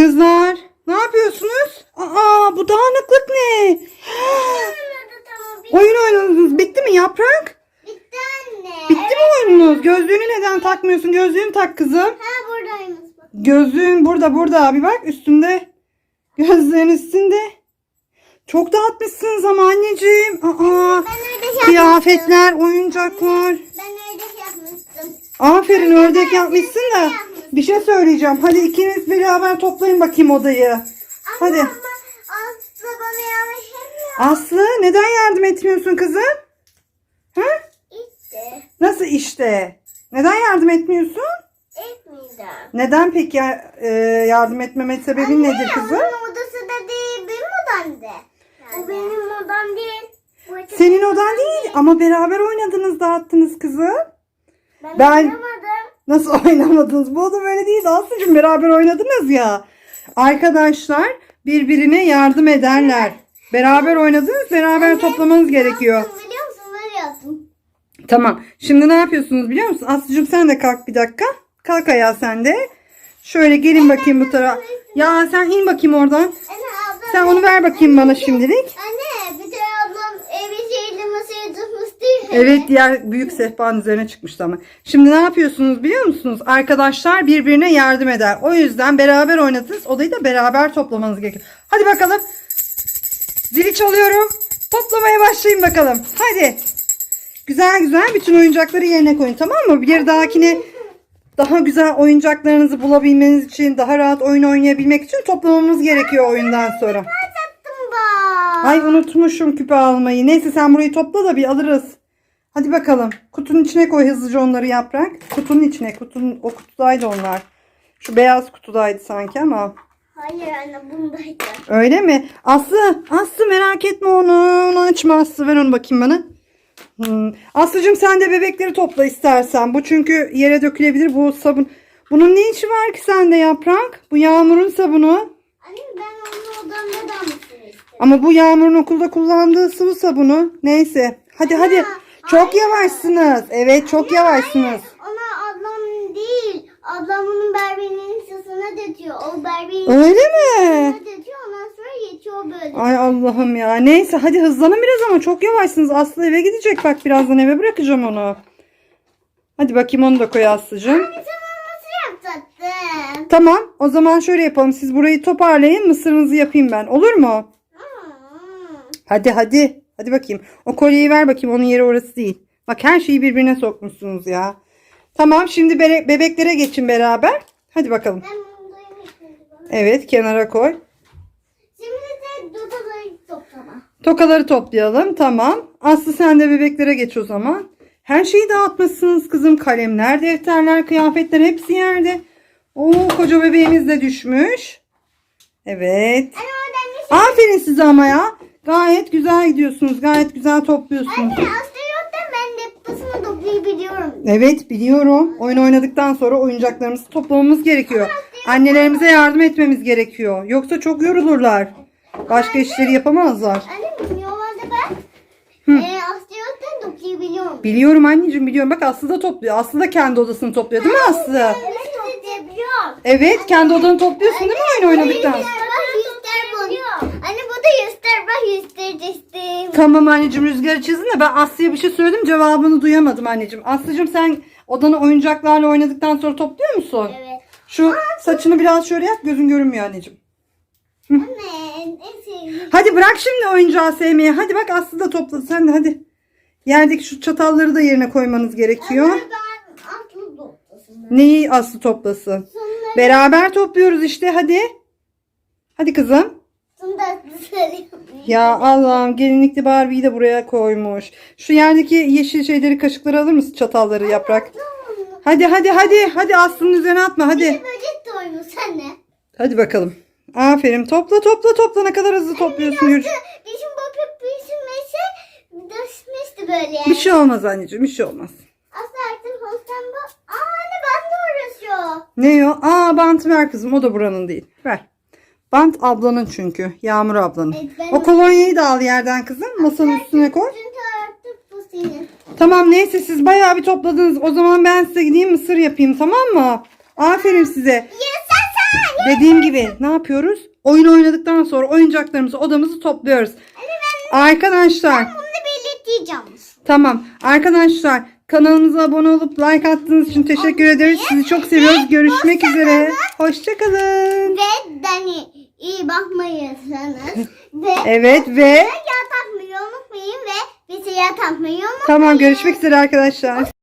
Kızlar ne yapıyorsunuz? Aa bu dağınıklık ne? Oyun oynadınız. Bitti mi yaprak? Bitti anne. Bitti mi oyununuz? Gözlüğünü neden takmıyorsun? Gözlüğünü tak kızım. Ha buradaymış. Gözlüğün burada burada bir bak üstünde. Gözlüğün üstünde. Çok dağıtmışsınız ama anneciğim. Aa, yapmıştım. kıyafetler, oyuncaklar. Ben öyle yapmıştım. Aferin ördek yapmışsın da. Bir şey söyleyeceğim. Hadi ikiniz beraber toplayın bakayım odayı. Hadi. Ama Aslı bana yanlış yapmıyor. Aslı neden yardım etmiyorsun kızım? Hı? İşte. Nasıl işte? Neden yardım etmiyorsun? Etmeyeceğim. Neden peki ya- e, yardım etmeme sebebin nedir kızım? Onun odası da değil benim odam da. O benim odam değil. Bu Senin odan değil ama beraber oynadınız dağıttınız kızım. Ben, Ben- oynamadım. Nasıl oynamadınız? Bu oda böyle değil. Aslıcığım beraber oynadınız ya. Arkadaşlar birbirine yardım ederler. Beraber oynadınız, beraber toplamanız gerekiyor. Yaptım Biliyor musun böyle yaptım. Tamam. Şimdi ne yapıyorsunuz biliyor musun? Aslıcığım sen de kalk bir dakika. Kalk ayağa sen de. Şöyle gelin bakayım bu tarafa. Ya sen in bakayım oradan. Sen onu ver bakayım bana şimdilik. Anne Evet diğer büyük sehpanın üzerine çıkmıştı ama. Şimdi ne yapıyorsunuz biliyor musunuz? Arkadaşlar birbirine yardım eder. O yüzden beraber oynadınız. Odayı da beraber toplamanız gerekiyor. Hadi bakalım. Zili çalıyorum. Toplamaya başlayın bakalım. Hadi. Güzel güzel bütün oyuncakları yerine koyun tamam mı? Bir dahakine daha güzel oyuncaklarınızı bulabilmeniz için, daha rahat oyun oynayabilmek için toplamamız gerekiyor oyundan sonra. Ay unutmuşum küpe almayı. Neyse sen burayı topla da bir alırız. Hadi bakalım. Kutunun içine koy hızlıca onları yaprak. Kutunun içine. Kutunun, o kutudaydı onlar. Şu beyaz kutudaydı sanki ama. Hayır anne bundaydı. Öyle mi? Aslı, Aslı merak etme onu. Onu açma Aslı. Ver onu bakayım bana. Hmm. Aslıcığım sen de bebekleri topla istersen. Bu çünkü yere dökülebilir. Bu sabun. Bunun ne işi var ki sende yaprak? Bu yağmurun sabunu. Anne ben onun odamda da mısın istedim. Ama bu Yağmur'un okulda kullandığı sıvı sabunu. Neyse. Hadi hadi. Çok yavaşsınız. Evet çok yavaşsınız. Ona ablam değil. Ablam onun berberinin sesine detiyor. O berberin Öyle mi? detiyor. Ondan sonra geçiyor böyle. Ay Allah'ım ya. Neyse hadi hızlanın biraz ama çok yavaşsınız. Aslı eve gidecek bak birazdan eve bırakacağım onu. Hadi bakayım onu da koy Aslı'cığım. Zaman nasıl yapacaktın? Tamam o zaman şöyle yapalım. Siz burayı toparlayın mısırınızı yapayım ben. Olur mu? Hadi hadi. Hadi bakayım. O kolyeyi ver bakayım. Onun yeri orası değil. Bak her şeyi birbirine sokmuşsunuz ya. Tamam şimdi bere- bebeklere geçin beraber. Hadi bakalım. Evet kenara koy. Şimdi de dudaları toplama. Tokaları toplayalım. Tamam. Aslı sen de bebeklere geç o zaman. Her şeyi dağıtmışsınız kızım. Kalemler, defterler, kıyafetler hepsi yerde. Oo koca bebeğimiz de düşmüş. Evet. Bir Aferin size ama ya. Gayet güzel gidiyorsunuz. Gayet güzel topluyorsunuz. Anne asteroidden ben deposunu toplayabiliyorum. Evet biliyorum. Oyun oynadıktan sonra oyuncaklarımızı toplamamız gerekiyor. Annelerimize yardım etmemiz gerekiyor. Yoksa çok yorulurlar. Başka işleri yapamazlar. Anne normalde ben e, asteroidden toplayabiliyorum. Biliyorum anneciğim biliyorum. Bak Aslı da topluyor. Aslı da kendi odasını topluyor değil mi Aslı? Evet toplayabiliyorum. Evet kendi odanı topluyorsun değil mi oyun oynadıktan? Bak yüzler bunu. Anne bu da yüzler çizdim. Tamam anneciğim rüzgarı çizdin de ben Aslı'ya bir şey söyledim cevabını duyamadım anneciğim. Aslıcığım sen odanı oyuncaklarla oynadıktan sonra topluyor musun? Evet. Şu saçını biraz şöyle yap gözün görünmüyor anneciğim. Anne en sevdiğim. Hadi bırak şimdi oyuncağı sevmeyi. Hadi bak Aslı da topladı sen de hadi. Yerdeki şu çatalları da yerine koymanız gerekiyor. Anne ben atlı toplasın. Neyi Aslı toplasın? Beraber topluyoruz işte hadi. Hadi kızım. Ya Allah'ım gelinlikli Barbie'yi de buraya koymuş. Şu yerdeki yeşil şeyleri kaşıkları alır mısın çatalları yaprak? Hadi hadi hadi hadi Aslı'nın üzerine atma hadi. Böcek de ne? Hadi bakalım. Aferin topla topla topla ne kadar hızlı topluyorsun Yürü. Bizim bakıp pişirmesi düşmüştü böyle. Bir şey olmaz anneciğim bir şey olmaz. Aslı artık hostan bu. Aa anne ben de uğraşıyor. Ne o? Aa bant ver kızım o da buranın değil. Ver. Bant ablanın çünkü. Yağmur ablanın. Evet, ben O kolonyayı da al yerden kızım. Masanın üstüne koy. Çünkü artık bu senin. Tamam neyse siz bayağı bir topladınız. O zaman ben size gideyim mısır yapayım tamam mı? Aferin size. Yaşasın. Dediğim gibi ne yapıyoruz? Oyun oynadıktan sonra oyuncaklarımızı odamızı topluyoruz. Arkadaşlar Bunu da belirteceğim. tamam arkadaşlar kanalımıza abone olup like attığınız için teşekkür ederiz. Sizi çok seviyoruz. Görüşmek üzere. Hoşçakalın. Ve Dani iyi bakmayırsanız ve Evet ve yağ takmayı unutmayın ve bize yağ takmayı unutmayın. tamam görüşmek üzere arkadaşlar.